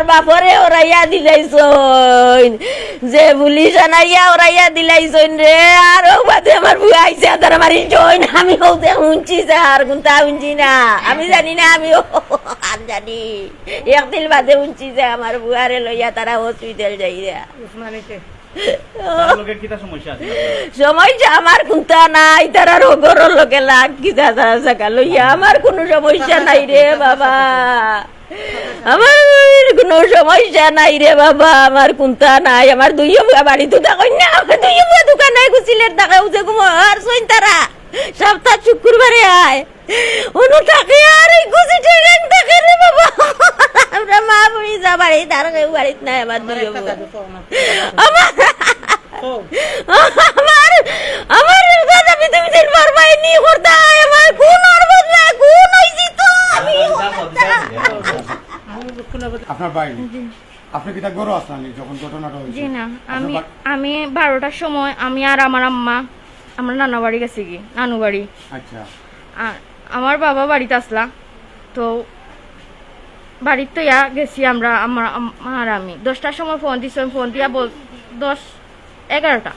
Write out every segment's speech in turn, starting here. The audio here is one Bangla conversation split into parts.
আমার বাপরে ওরাইয়া দিলাইছইন। যে পুলিশ আনাইয়া ওরাইয়া দিলাইছইন রে আর ও বাদে আমার বুয়া আইছে তার আমার জইন। আমি হতে শুনছি স্যার কোনটা শুনছি না। আমি জানি না আমি আর জানি। একদিন বাদে শুনছি যে আমার বুয়ারে লইয়া তারা হসপিটাল যাই রে সমস্যা আমার কোনটা নাই তারা রোগর লোকে লাগ কি দাদা সাকা লইয়া। আমার কোনো সমস্যা নাই রে বাবা। আমার কোনো সমস্যা নাই রে বাবা আমার কোনটা নাই আমার দুই বাড়ি তো না আমার দুই বুয়া দোকান নাই গুছিলের উঠে আর সইন তারা সপ্তাহ শুক্রবারে আয়। অনু থাকে আর এই গুছি ট্রেন থাকে রে বাবা। আমরা মা বুড়ি যা বাড়ি তার কেউ বাড়িতে নাই আমার দুই আমার আমার আমার দাদা আমি তুমি দিন পারবাই নি করতা আমার কোন আর বদলা কোন হইছি আপনার বাড়ি? আপনি কি তা গরু আসলেন যখন ঘটনাটা হয়েছে? জি না আমি আমি বারোটার সময় আমি আর আমার আম্মা আমার নানা বাড়ি গেছি কি নানু বাড়ি। আচ্ছা। আর আমার বাবা বাড়িতে আসলা তো বাড়িতে ইয়া গেছি আমরা আমার আর আমি। দশটার সময় ফোন দিছি ফোন দিয়া বল দশ এগারোটা।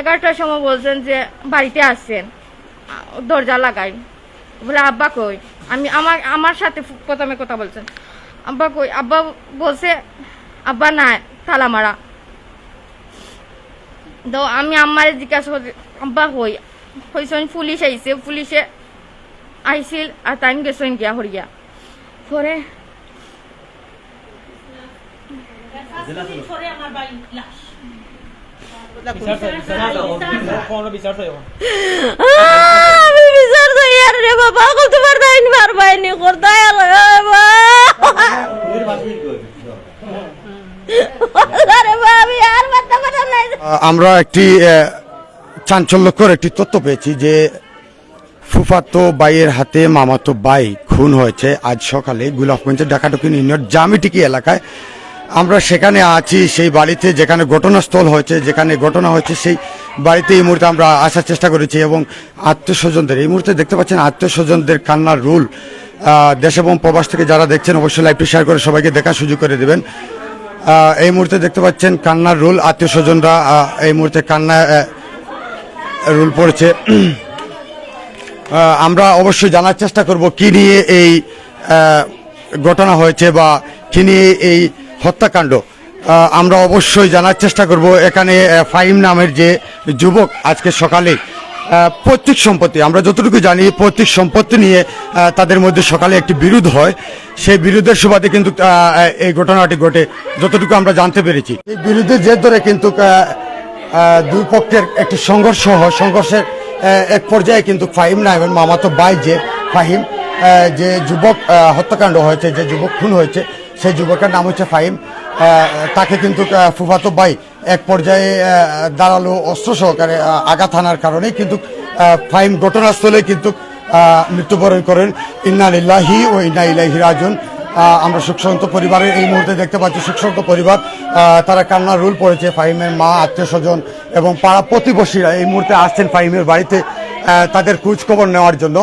এগারোটার সময় বলছেন যে বাড়িতে আসছেন দরজা লাগাই। বলে আব্বা কই? আমি আমার আমার সাথে প্রথমে কথা বলছেন। আব্বা কই? আব্বা বলছে আব্বা না তালা মারা। তো আমি আমার জিজ্ঞাসা করছি আব্বা কই? কইসন পুলিশ আইছে পুলিশে আইছিল আর টাইম গেছেন গিয়া হরিয়া। পরে আমি বিচার চাই আর রে বাবা করতে পারতাই নি। করতাই আমরা একটি চাঞ্চল্য চাঞ্চল্যকর একটি তথ্য পেয়েছি যে ফুফাতো বাইয়ের হাতে মামাতো বাই খুন হয়েছে। আজ সকালে গুলাফগঞ্জের ডাকাটুকিন ইউনিয়ন জামিটিকি এলাকায় আমরা সেখানে আছি, সেই বাড়িতে যেখানে ঘটনাস্থল হয়েছে, যেখানে ঘটনা হয়েছে, সেই বাড়িতে এই মুহূর্তে আমরা আসার চেষ্টা করেছি এবং আত্মীয় স্বজনদের এই মুহূর্তে দেখতে পাচ্ছেন আত্মীয় স্বজনদের কান্নার রুল। দেশ এবং প্রবাস থেকে যারা দেখছেন, অবশ্যই লাইভটি শেয়ার করে সবাইকে দেখার সুযোগ করে দেবেন। এই মুহূর্তে দেখতে পাচ্ছেন কান্নার রুল আত্মীয় স্বজনরা এই মুহূর্তে কান্না রুল পড়েছে। আমরা অবশ্যই জানার চেষ্টা করব কি নিয়ে এই ঘটনা হয়েছে বা কি নিয়ে এই হত্যাকাণ্ড। আমরা অবশ্যই জানার চেষ্টা করব। এখানে ফাহিম নামের যে যুবক আজকে সকালে পৈতৃক সম্পত্তি, আমরা যতটুকু জানি, পৈতৃক সম্পত্তি নিয়ে তাদের মধ্যে সকালে একটি বিরোধ হয়। সেই বিরোধের সুবাদে কিন্তু এই ঘটনাটি ঘটে। যতটুকু আমরা জানতে পেরেছি। এই বিরোধের জের ধরে কিন্তু দুই পক্ষের একটি সংঘর্ষ হয়। সংঘর্ষের এক পর্যায়ে কিন্তু ফাহিম নামের মামাতো বাই যে, ফাহিম যে যুবক হত্যাকাণ্ড হয়েছে, যে যুবক খুন হয়েছে সেই যুবকের নাম হচ্ছে ফাহিম। তাকে কিন্তু ফুফাতো বাই এক পর্যায়ে দাঁড়াল অস্ত্র সহকারে আঘাত হানার কারণে। কিন্তু ফাহিম ঘটনাস্থলে কিন্তু মৃত্যুবরণ করেন। ইন্না লিল্লাহি ও ইন্না ইলাইহি রাজুন আমরা সুখসন্ত পরিবারের এই মুহূর্তে দেখতে পাচ্ছি, সুখসন্ত পরিবার তারা কান্নার রোল পড়েছে। ফাহিমের মা, আত্মীয় স্বজন এবং পাড়া প্রতিবেশীরা এই মুহূর্তে আসছেন ফাহিমের বাড়িতে তাদের খোঁজ খবর নেওয়ার জন্য।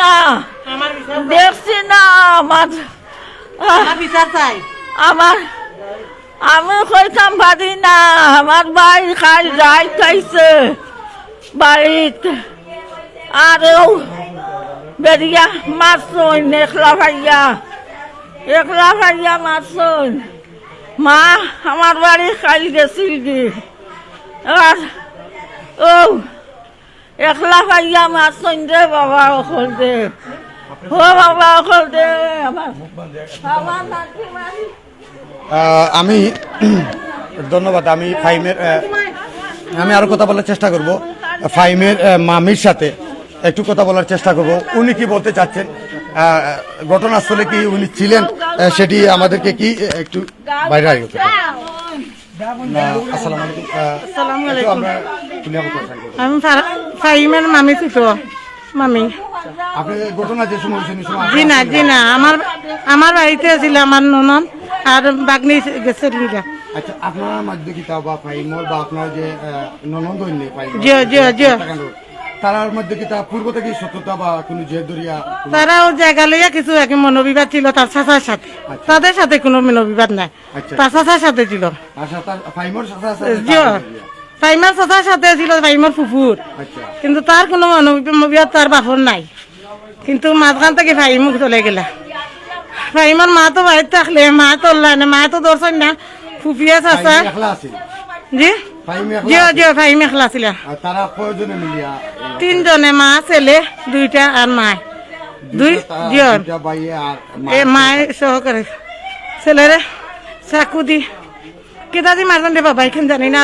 না। দেখছি না আমার আমার আমি কইতাম ভাবি না আমার ভাই খাই যাই খাইছে বাড়িত। আর বেরিয়া মারছুন একলা ভাইয়া একলা ভাইয়া মারছুন মা আমার বাড়ি খাই গেছিল কি এবার ও একলা ভাইয়া মারছুন দে বাবা অকল আমি ধন্যবাদ আমি ফাইমের আমি আরও কথা বলার চেষ্টা করব। ফাইমের মামির সাথে একটু কথা বলার চেষ্টা করব। উনি কি বলতে চাচ্ছেন? ঘটনাস্থলে কি উনি ছিলেন? সেটি আমাদেরকে কি একটু বাইরে। আমি ফা- ফাহিমের মামি ছিল মামি। জি না জি না আমার আমার বাড়িতে ছিল আমার ননদ আর বাগনি গেছে লিগা আচ্ছা আপনার মধ্যে কি তা বা ফাইমর বা আপনার যে ননদ হইনি ফাইম জিও, জিও, জিও। তারার মধ্যে কি তা পূর্ব থেকে শত্রুতা বা কোনো জেদরিয়া তারাও জায়গা লইয়া কিছু মনোবিবাদ ছিল তার চাচার সাথে। তাদের সাথে কোনো মনোবিবাদ নাই। আচ্ছা। তার সাথে ছিল। আশা তার ফাইমর সাথে আছে জিও ফাইমার চাচার সাথে ছিল ফাইমার ফুফুর। আচ্ছা। কিন্তু তার কোনো মনোবিবাদ তার বাপর নাই। কিন্তু মাঝখান থেকে ফাইমুখ চলে গেলা। ফাইমার মা তো বাড়িতে থাকলে মা তো না মা তো দর্শন না। ফুফিয়া চাচা। জি? জিও। জিও এখলা ছিল তিনজনে মা ছেলে দুইটা আর মা দুই। এ মায় সহকারে। ছেলেরে চাকু দি। মারজন দে বাবা এখান জানি না।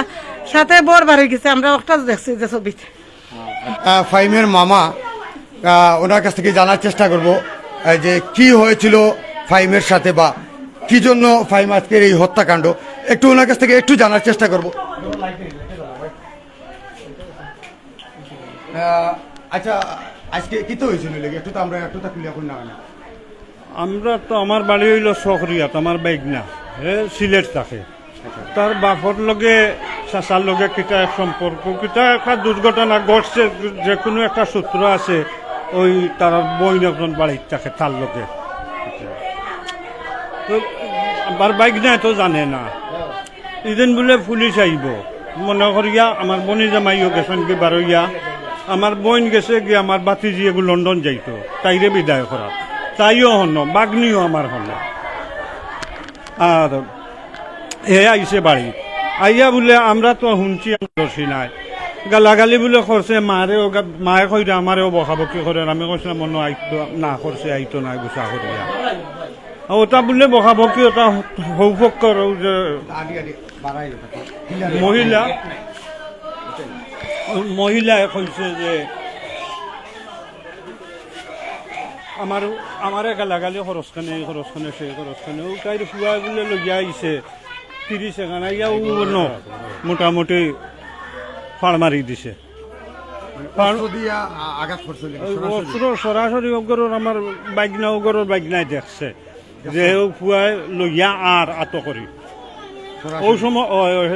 সাথে বর বাড়ি গেছে আমরা একটা দেখছি যে ছবিতে। ফাইমের মামা ওনার কাছ থেকে জানার চেষ্টা করব যে কি হয়েছিল ফাইমের সাথে বা কি জন্য ফাইম আজকের এই হত্যাকাণ্ড। একটু ওনার কাছ থেকে একটু জানার চেষ্টা করব। আচ্ছা আজকে কি তো হয়েছিল লেগে একটু তো আমরা একটু তা করি না। আমরা তো আমার বাড়ি হইল সখরিয়াত আমার বাইকনা হে সিলেট থাকে। তার বাপর লগে চাচার লগে এক সম্পর্ক কিতা একটা দুর্ঘটনা ঘটছে যে কোনো একটা সূত্র আছে। ওই তার বইন একজন বাড়ির থাকে, তার লগে তো আমার বাইক নাই তো জানে না। ইদিন বলে পুলিশ আইব। মনে করিয়া আমার বনি জামাইও গেছেন কি বারইয়া। আমার বোন গেছে গিয়ে আমার বাতিজি এগুলো লন্ডন যাইতো। তাইরে বিদায় করা। তাইও হন, বাগনিও আমার হন। আর হে আইছে বাড়ি। আইয়া বলে, আমরা তো শুনছি দর্শি নাই। গালাগালি বলে করছে মারেও গা- মায়ে কইরে আমারেও বকাবকি করে আমি কইছিলাম মনে আইতো না করছে আইতো নাই গুছা করিয়া ওটা বলে বকাবকি ওটা হৌফক যে। মহিলা মহিলায় কইছে যে আমার আমারে গালাগালি খরচখানে এই খরচখানে সেই খরচখানে তাইর ফুয়া গুলো লগিয়া আইছে তিরিশ এখানে ইয়াও ন, মোটামুটি ফাড় মারি দিছে সরাসরি? অস্ত্র আমার বাইকনা ওগরের বাইকনাই দেখছে। যে ফুয়াই লইয়া আর আত করি। ওই সময়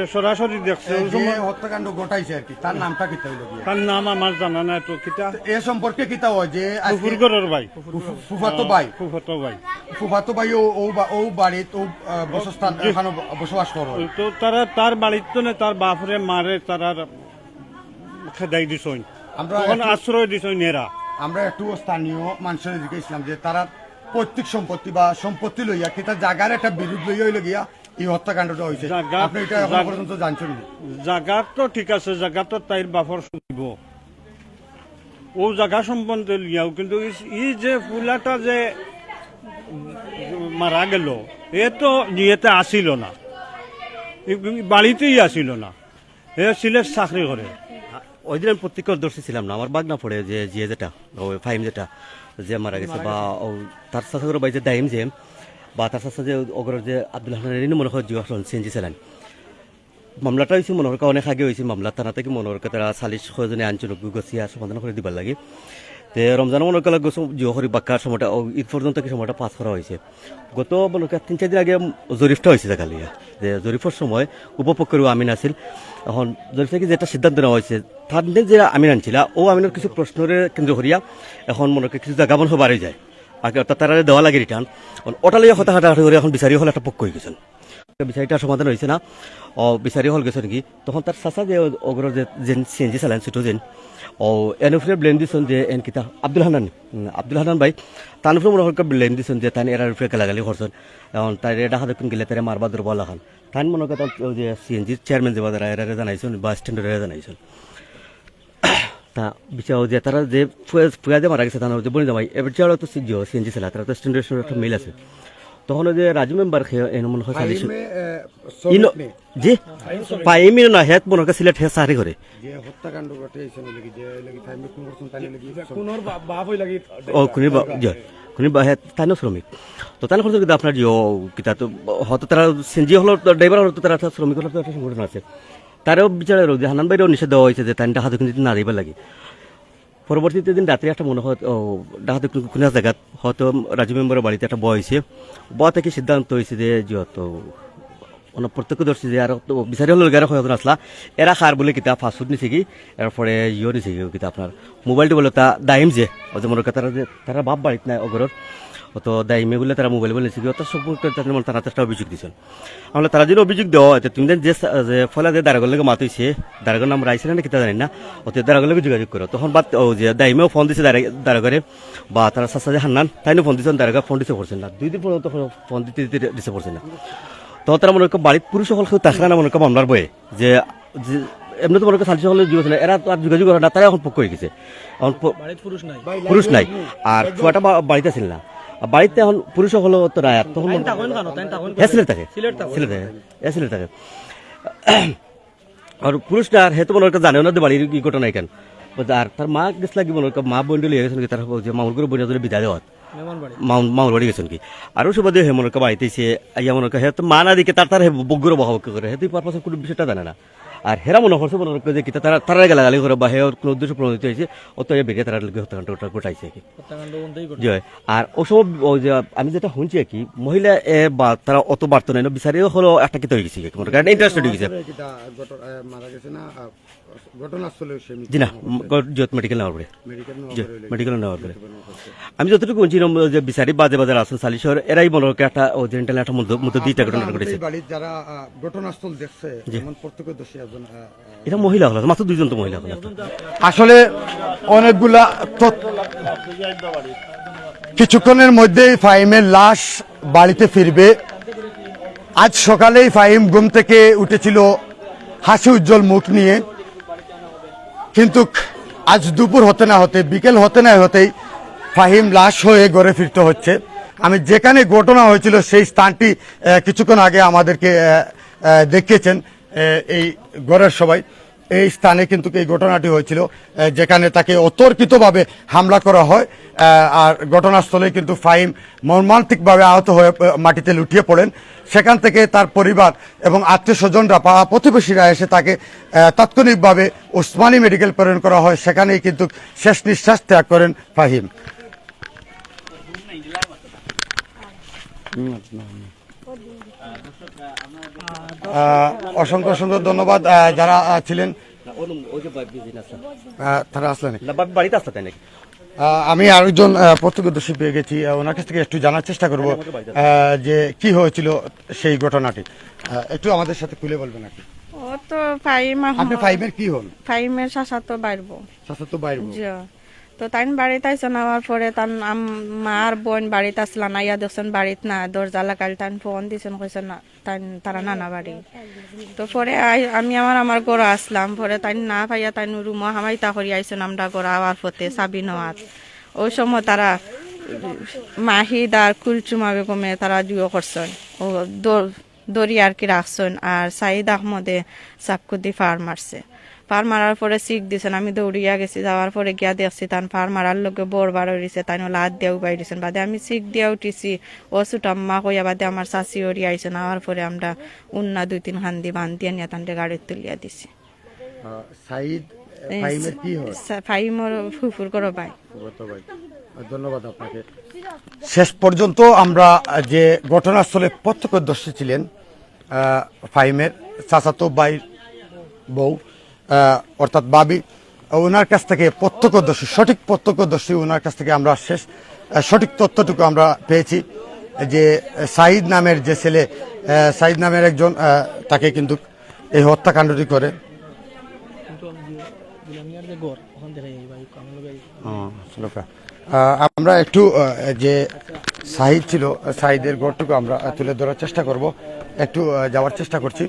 সরাসরি দেখছে। ওই সময় হত্যাকাণ্ড ঘটাইছে আর কি? তার নামটা কিতা হইল তার নাম আমার জানা নাই তো কিতা এ সম্পর্কে কিতা হয়? যে আজকে ফুফুরগরের ভাই ফুফু- ফুফাতো ভাই ফুফতো ভাই ফুফাতো ভাই ও ও বা- বাড়িত ও বসস্থান এখানে বসবাস করো তো তারা তার বাড়িতে তার বাপরে মারে তারা খেদাই আমরা তখন আশ্রয় আমরা একটু স্থানীয় মানুষের জিজ্ঞেসলাম যে তারা পৈতৃক সম্পত্তি বা সম্পত্তি লইয়া কিতা জাগার একটা বিরোধ লইয়া হইল গিয়া এই হত্যাকাণ্ডটা হয়েছে জাগা- আপনি এটা এখন পর্যন্ত জানছেন না? জাগাত তো ঠিক আছে জাগাত তো তাইর বাপর শুনিব। ও জাগা সম্বন্ধে লিয়াও কিন্তু ই- ই যে ফুলাটা যে মারা গেল এ তো নিয়েতে আসিল না। বাড়িতেই আসিল না। এ সিলেট চাকরি করে ওই দিন আমি প্রত্যেকদর্শী ছিলাম না। আমার বাগনা পড়ে যে জিয়ে যেটা ওই ফাইম যেটা যে মারা গেছে বা তার সাথে করে বাই যে দাইম যে বা তার সাথে যে অগরের যে আব্দুল হাসান মনে হয় জিজ্ঞাসা সিএনজি ছিলেন মামলাটা হয়েছে মনে হয় অনেক আগে হয়েছে মামলা থানা থেকে মনে হয় তারা চাল্লিশ ছয়জনে আঞ্চলিক গছিয়া সমাধান করে দিবার লাগে। তে রমজান মনে করা গেছে জিও করি বাক্কার সময়টা ঈদ পর্যন্ত কি সময়টা পাস করা হয়েছে গত মনে করি তিন চার দিন আগে জরিফটা হয়েছে দেখালিয়া যে জরিফের সময় উপপক্ষেরও আমিন আছিল এখন জরিফ থেকে যেটা সিদ্ধান্ত নেওয়া হয়েছে তার দিন যে আমিন আনছিল ও আমিনের কিছু প্রশ্নের কেন্দ্র করিয়া এখন মনে করি কিছু জায়গা মনে হয় বাড়ি যায় আগে অর্থাৎ তারা দেওয়া লাগে রিটার্ন ওটা লিয়ে হতা হাঁটাহাঁটি করে এখন বিচারি হল একটা পক্ষ হয়ে গেছেন বিচারিটা সমাধান হয়েছে না বিচারি হল গেছে নাকি তখন তার চাচা যে অগ্র যে যেন সিএনজি চালান ছোটো যেন ও এন উপরে ব্লেম দিছেন যে এন কিতা, আব্দুল হানান আব্দুল হানান ভাই উপরে মনে হয় ব্লেম দিছেন যে তাই এরার উপরে গালাগালি করছেন এখন তাই ডাকা দেখুন গেলে তাই মারবা দুর্বল এখন তাই মনে ওই যে সিএনজির চেয়ারম্যান যে বাজার এরারে জানাইছেন বা স্ট্যান্ডারে জানাইছেন। তা বিচার যে তারা যে ফুয়া- ফুয়া যে মারা গেছে তারা যে বনি জামাই এবার যে তো জিও সিএনজি চালা তারা তো স্ট্যান্ডার্ড একটা মিল আছে। তখন যে রাজু মেম্বার খেয়ে এনে হয় ইনো নেই। জি? পাইমি না। হেত মনে হয় সিলেট হে সারি করে। যে হত্যাকাণ্ড ঘটাইছে নাকি যে লাগি ফাইমে কোন করছেন তাই লাগি কোনোর বাপ হই লাগি ও খুনি বা জি। খুনি বা হেত তাইনো শ্রমিক। তো তাই হলো কিন্তু আপনার জিও কিতা তো হয়তো তারা সিনজি হলো ড্রাইভার হলো তারা শ্রমিক হলো তো একটা সংগঠন আছে। তারও বিচারে যে হানান বাইরেও নিষেধ দেওয়া হয়েছে যে তাই ডাহাতে কিন্তু না দিবার লাগে। পরবর্তীতে দিন রাত্রে একটা মনে হয় ডাহাতে কোনো জায়গাত হয়তো রাজু মেম্বারের বাড়িতে একটা বয় হয়েছে। বয়া থেকে সিদ্ধান্ত হয়েছে যে যেহেতু অন্য প্রত্যক্ষদর্শী যে, আর বিচারি হলো গেরা হয়ে আসলা এরা খার বলে কিতা ফাস্টফুড নিছে কি? এরপরে ইয়ে নিছে কি কিতা আপনার। মোবাইলটি বলে তা দাইম যে মনে তারা যে তারা বাপ বাড়িত নাই অগরর অত দাইমে বলে তারা মোবাইল বলে কি অত সম্পর্কে তাদের তারা চেষ্টা অভিযোগ দিচ্ছেন আমরা তারা যদি অভিযোগ দেওয়া হয় তুমি যে যে ফলে যে দারাগর লেগে মাত হয়েছে দারাগর নাম রাইছে না কিতা জানি না অত দারাগর লেগে যোগাযোগ করো। তখন বাদ ও যে দাইমেও ফোন দিছে দারাগরে বা তারা সাসা যে হান্নান তাইনও ফোন দিচ্ছেন দারাগা ফোন দিতে পারছেন না। দুই দিন পর্যন্ত ফোন দিতে দিতে দিতে পারছেন না। তো তারা মনে করেন বাড়ির পুরুষ সকল কেউ তাকরা না মনে করেন মামলার বয়ে যে যে এমনি তো মনে করেন সালিশ সকলের নাই এরা তো আর যোগাযোগ করে না তারা এখন পক্ষ হয়ে গেছে। এখন প- পুরুষ নাই। আর ছুয়াটা বাড়িতে ছিল না। বাড়িতে এখন পুরুষ হলো তো নাই তখন হ্যাঁ থাকে। সিলেট থাকে আর পুরুষটা আর হেতু মনে জানে না যে বাড়ির কি ঘটনা কেন আর তার মা গেছিল কি মনে মা বোন লিয়ে গেছেন কি? তার যে মামুর করে বোন বিদায় দেওয়া মামুর বাড়ি গেছেন কি? আরও সুবাদে হে মনে করেন বাড়িতে এসে ইয়া মনে হে তো মা না দিকে তার তার হে বগ্গুর বহাব করে। হে তুই পারপাসে কোনো বিষয়টা জানে না। আর হেরা মনে করছে মনে করেন যে কিতা তারা তারা গালাগালি করে বা হে ওর কোনো উদ্দেশ্য প্রণোদিত হয়েছে অত বেরিয়ে তারা লোকে হত্যাকাণ্ড কি জয় আর ও সময় ওই যে আমি যেটা শুনছি আর কি মহিলা এ বা তারা অত বার্ত নাই না বিচারিও হলো একটা কিতা হয়ে গেছে মনে করেন ইন্টারেস্টেড হয়ে গেছে না ঘটনাস্থলে সে জি না জিওত মেডিকেল নেওয়ার পরে মেডিকেল নেওয়ার পরে আমি যতটুকু শুনছিলাম যে বিচারি বাজে বাজার আছেন সালিশর এরাই মনে করেন একটা ও জেন্টাল একটা মধ্যে মধ্যে দুইটা ঘটনা ঘটেছে যারা ঘটনাস্থল দেখছে যেমন আহ, আহ, এটা মহিলা হলো মাত্র দুইজন তো মহিলা হলো। আসলে অনেকগুলা কিছুক্ষণের মধ্যেই ফাহিমের লাশ বাড়িতে ফিরবে। আজ সকালেই ফাহিম ঘুম থেকে উঠেছিল হাসি উজ্জ্বল মুখ নিয়ে। কিন্তু আজ দুপুর হতে না হতে বিকেল হতে না হতেই ফাহিম লাশ হয়ে ঘরে ফিরতে হচ্ছে। আমি যেখানে ঘটনা হয়েছিল সেই স্থানটি কিছুক্ষণ আগে আমাদেরকে দেখিয়েছেন। এই ঘরের সবাই এই স্থানে কিন্তু এই ঘটনাটি হয়েছিল যেখানে তাকে অতর্কিতভাবে হামলা করা হয় আর ঘটনাস্থলে কিন্তু ফাহিম মর্মান্তিকভাবে আহত হয়ে মাটিতে লুটিয়ে পড়েন। সেখান থেকে তার পরিবার এবং আত্মীয় স্বজনরা পাড়া প্রতিবেশীরা এসে তাকে তাৎক্ষণিকভাবে ওসমানী মেডিকেল প্রেরণ করা হয়। সেখানেই কিন্তু শেষ নিঃশ্বাস ত্যাগ করেন ফাহিম। আহ, অসংখ্য অসংখ্য ধন্যবাদ যারা ছিলেন। তারা আসলেন। বাড়িতে আসতে নাকি আমি আরেকজন প্রত্যক্ষদর্শী পেয়ে গেছি। ওনার কাছ থেকে একটু জানার চেষ্টা করব যে কি হয়েছিল সেই ঘটনাটি। একটু আমাদের সাথে খুলে বলবেন আর কি। ও তো ফাইম আপনি ফাইভের কি হন? ফাইমের শাসা তো বাড়বো শাসা তো তাই বাড়িতে আইসে নামার পরে তান মার বোন বাড়িতে আসলা না ইয়া দেখছেন বাড়িত না দরজা লাগাল তান ফোন দিছেন কইছেন না তাই তারা নানা বাড়ি। তো পরে আমি আমার আমার গড় আসলাম পরে তাই না পাইয়া তাই রুমো হামাইতা করি আইসেন আমরা গড় আওয়ার ফতে সাবি নেওয়াত ওই সময় তারা মাহিদ আর কুলচুমা বেগমে তারা জুয়ো করছেন ও দড়ি আর কি রাখছেন আর সাইদ আহমদে চাকুদি ফার মারছে ফার মারার পরে শিখ দিছেন আমি দৌড়িয়া গেছি যাওয়ার পরে গিয়া দেখছি তান ফার মারার লোকে বোর বার হইছে তাই লাদ দিয়া উবাই দিছেন। বাদে আমি শিখ দিয়া উঠিছি ও সুটাম্মা কইয়া বাদে আমার শাশি ওরি আইছেন আওয়ার পরে আমরা উন্না দুই তিন খান্দি বান্ধিয়া নিয়ে তানকে গাড়ির তুলিয়া দিছি। সাইদ ফাইমের ফুফুর করো ভাই ধন্যবাদ আপনাকে। শেষ পর্যন্ত আমরা যে ঘটনাস্থলে প্রত্যক্ষদর্শী ছিলেন ফাইমের চাচাতো বাই বউ অর্থাৎ বাবি ওনার কাছ থেকে প্রত্যক্ষদর্শী সঠিক প্রত্যক্ষদর্শী ওনার কাছ থেকে আমরা শেষ সঠিক তথ্যটুকু আমরা পেয়েছি যে সাইদ নামের যে ছেলে সাইদ নামের একজন তাকে কিন্তু এই হত্যাকাণ্ডটি করে। আমরা একটু যে সাহিদ ছিল সাহিদের গড়টুকু আমরা তুলে ধরার চেষ্টা করব। একটু যাওয়ার চেষ্টা করছি।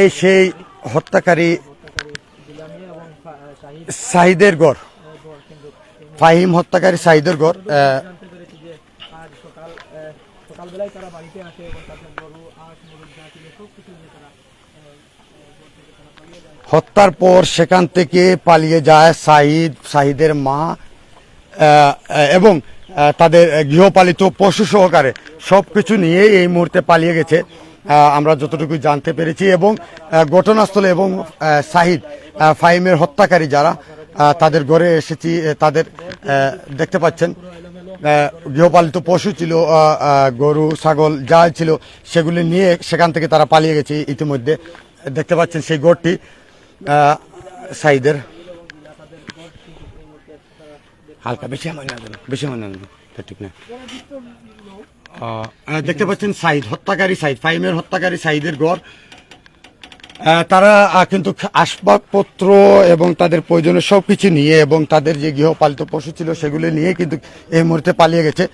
এই সেই হত্যাকারী সাহিদের গড়। ফাহিম হত্যাকারী সাহিদের গড় হত্যার পর সেখান থেকে পালিয়ে যায় সাহিদ, সাহিদের মা এবং তাদের গৃহপালিত পশু সহকারে সব কিছু নিয়ে এই মুহূর্তে পালিয়ে গেছে। আমরা যতটুকু জানতে পেরেছি এবং ঘটনাস্থলে এবং সাহিদ ফাহিমের হত্যাকারী যারা তাদের ঘরে এসেছি তাদের দেখতে পাচ্ছেন গৃহপালিত পশু ছিল গরু, ছাগল যা ছিল, সেগুলি নিয়ে সেখান থেকে তারা পালিয়ে গেছে ইতিমধ্যে। দেখতে পাচ্ছেন সেই গড়টি সাইদের হালকা, বেশি আমার না, বেশি আমার না। তা ঠিক না। দেখতে পাচ্ছেন সাইদ, হত্যাকারী সাইদ ফাইমের হত্যাকারী সাইদের গড় তারা কিন্তু আসবাবপত্র এবং তাদের প্রয়োজনীয় সব কিছু নিয়ে এবং তাদের যে গৃহপালিত পশু ছিল সেগুলো নিয়ে কিন্তু এই মুহূর্তে পালিয়ে গেছে।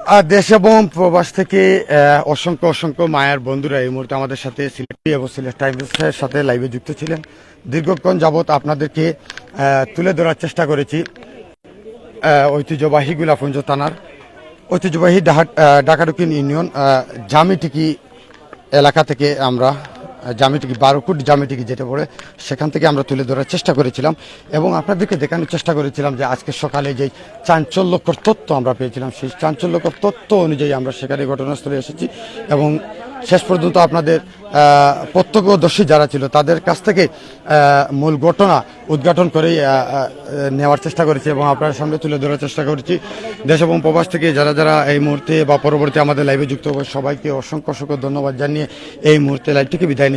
আর দেশ এবং প্রবাস থেকে অসংখ্য অসংখ্য মায়ের বন্ধুরা এই মুহূর্তে আমাদের সাথে সিলেটি এবং সিলেট টাইমসের সাথে লাইভে যুক্ত ছিলেন। দীর্ঘক্ষণ যাবৎ আপনাদেরকে তুলে ধরার চেষ্টা করেছি। ঐতিহ্যবাহী গুলাফঞ্জ থানার ঐতিহ্যবাহী ডাকাডুকিন ইউনিয়ন জামিটিকি এলাকা থেকে আমরা জামিটিকি বারোকুট জামিটিকি যেটা পড়ে সেখান থেকে আমরা তুলে ধরার চেষ্টা করেছিলাম। এবং আপনাদেরকে দেখানোর চেষ্টা করেছিলাম যে আজকে সকালে যেই চাঞ্চল্যকর তথ্য আমরা পেয়েছিলাম, সেই চাঞ্চল্যকর তথ্য অনুযায়ী আমরা সেখানে ঘটনাস্থলে এসেছি। এবং শেষ পর্যন্ত আপনাদের প্রত্যক্ষদর্শী যারা ছিল তাদের কাছ থেকে মূল ঘটনা উদ্ঘাটন আহ, নেওয়ার চেষ্টা করেছি এবং আপনার সামনে তুলে ধরার চেষ্টা করেছি। দেশ এবং প্রবাস থেকে যারা যারা এই মুহূর্তে বা পরবর্তী আমাদের লাইভে যুক্ত হবে সবাইকে অসংখ্য অসংখ্য ধন্যবাদ জানিয়ে এই মুহূর্তে লাইভটিকে বিদায় নিচ্ছি।